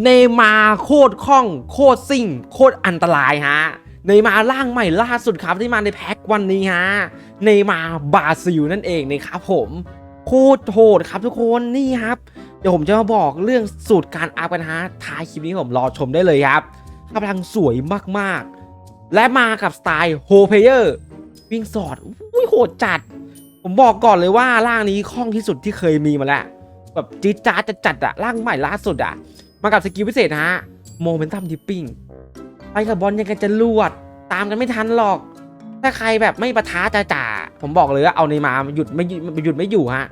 เนมาโคตรคล่อง โคตรซิ่ง โคตรอันตรายฮะเนมาร่างใหม่ล่าสุดครับที่มาในแพ็ควันนี้ฮะเนมาบาซิลนั่นเองนะครับผมโคตรโหดครับทุกคนนี่ครับ เดี๋ยวผมจะมาบอกเรื่องสูตรการอัพกันฮะท้ายคลิปนี้ผมรอชมได้เลยครับกำลังสวยมากๆ และมากับสไตล์โฮเพเยอร์วิ่งสอดอุ้ยโหดจัด ผมบอกก่อนเลยว่าร่างนี้คล่องที่สุดที่เคยมีมาแล้วแบบจี๊ดจ้าจะจัดอะร่างใหม่ล่าสุดอะ มากับสกิลพิเศษนะฮะโมเมนตัมดิปปิ้งไปกับบอลยังกันจะลวด ตามกันไม่ทันหรอก ถ้าใครแบบไม่ประท้าจ่าจ่าผมบอกเลยว่าเอาในมาหยุดไม่หยุดหยุดไม่อยู่ฮะ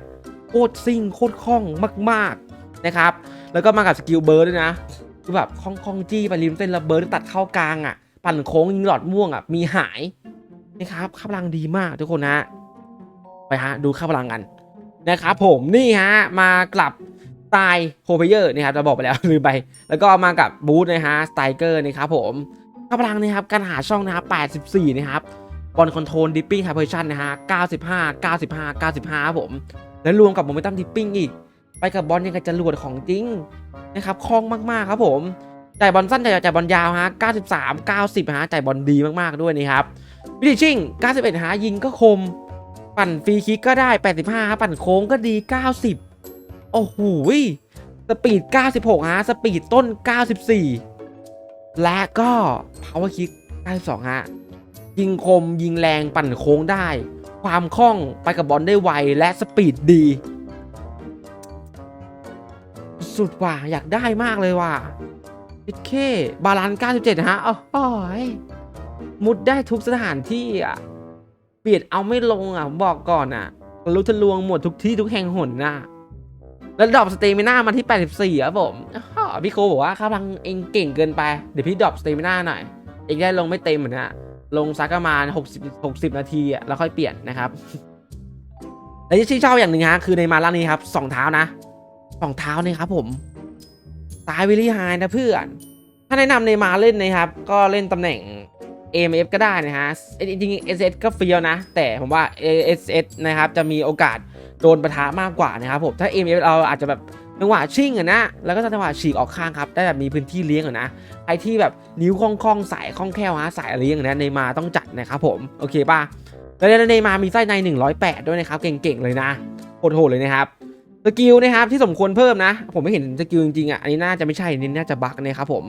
โคตรซิ่งโคตรคล่องมาก ๆนะครับ แล้วก็มากับสกิลเบิร์ดด้วยนะคือแบบคล่องคล่องจี้ไปริมเส้นแล้วเบิร์ดตัดเข้ากลางอะปั่นโค้งยิงหลอดม่วงอะมีหายนะครับข้าพลังดีมากทุกคนนะไปฮะดูค่าพลังกันนะครับผมนี่ฮะมากลับ ตล์โฮเพเยอร์นะครับจะบอกไปแล้วลืมไป แล้วก็มากับบูธนะฮะสไตรเกอร์นะครับผมค่าลังนะครับการหาช่องนะครับ84 นะครับบอลคอนโทรลดิปปิ้งไฮเพอร์ชันนะฮะ95 95 95ครับผม แล้วรวมกับโมเมนตัมดิปปิ้งอีก ไปกับบอลยังกับจรวดของจริงนะครับคล่องมากๆครับผมจ่ายบอลสั้นจ่ายจ่ายบอลยาวฮะ93 90ฮะจ่ายบอลดีมากๆด้วยนะครับวิธีชิ่ง91ฮะยิงก็คม ปั่นฟรีคิกก็ได้ 85ฮะปั่นโค้งก็ดี 90 โอ้โหสปีด 96 ฮะ สปีดต้น 94 และก็ power kick 92 ฮะ ยิงคมยิงแรงปั่นโค้งได้ ความคล่องไปกับบอลได้ไว และสปีดดี สุดว่ะอยากได้มากเลยว่ะพิเคบาลานซ์97 ฮะโอ้โหยมุดได้ทุกสถานที่อะเบียดเอาไม่ลงอะ บอกก่อนอะทะลุทะลวงหมดทุกที่ทุกแห่งหนน่ะ แล้วดรอปสเตมิน่ามาที่ 84ครับผมพี่โคบอกว่าข้าพลังเองเก่งเกินไป เดี๋ยวพี่ดรอปสเตมิน่าหน่อย เองได้ลงไม่เต็มเหมือนนะลงสักประมาณ60 60 นาทีแล้วค่อยเปลี่ยนนะครับ และที่ชอบอย่างหนึ่งฮะคือในมาล่านี้ครับสองเท้านะสองเท้านี่ครับผมตายวิลลี่ไฮนะเพื่อน ถ้าแนะนำในมาเล่นนะครับ ก็เล่นตำแหน่ง AMF ก็ได้นะฮะจริงๆ SS ก็เฟี้ยวนะ แต่ผมว่า SS นะครับจะมีโอกาสโดนประทะมากกว่านะครับผมถ้า AMF เราอาจจะแบบจังหวะชิ่งอะนะ แล้วก็จังหวะฉีกออกข้างครับ ได้แบบมีพื้นที่เลี้ยงอะนะใครที่แบบนิ้วคล่องๆสายคล่องแคล่วฮะสายอะไรอย่างเงี้ยในมาต้องจัดนะครับผม โอเคป่ะแล้วในมามีไส้ใน 108 ด้วยนะครับ เก่งๆเลยนะโหดๆเลยนะครับสกิลนะครับที่สมควรเพิ่มนะ ผมไม่เห็นสกิลจริงๆอะอันนี้น่าจะไม่ใช่อันนี่น่าจะบั๊กนะครับผม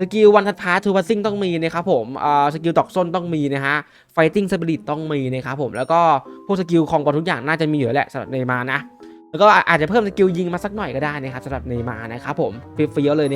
สกิลวันทัดพาทูพัซซิ่งต้องมีนะครับผมอ่าสกิลตอกส้นต้องมีนะฮะ ไฟติ้งสปิริตต้องมีนะครับผม แล้วก็พวกสกิลของบอลทุกอย่างน่าจะมีอยู่แล้วแหละสำหรับเนย์มานะ แล้วก็อาจจะเพิ่มสกิลยิงมาสักหน่อยก็ได้นะครับสำหรับเนย์มานะครับผมเฟี้ยวเลย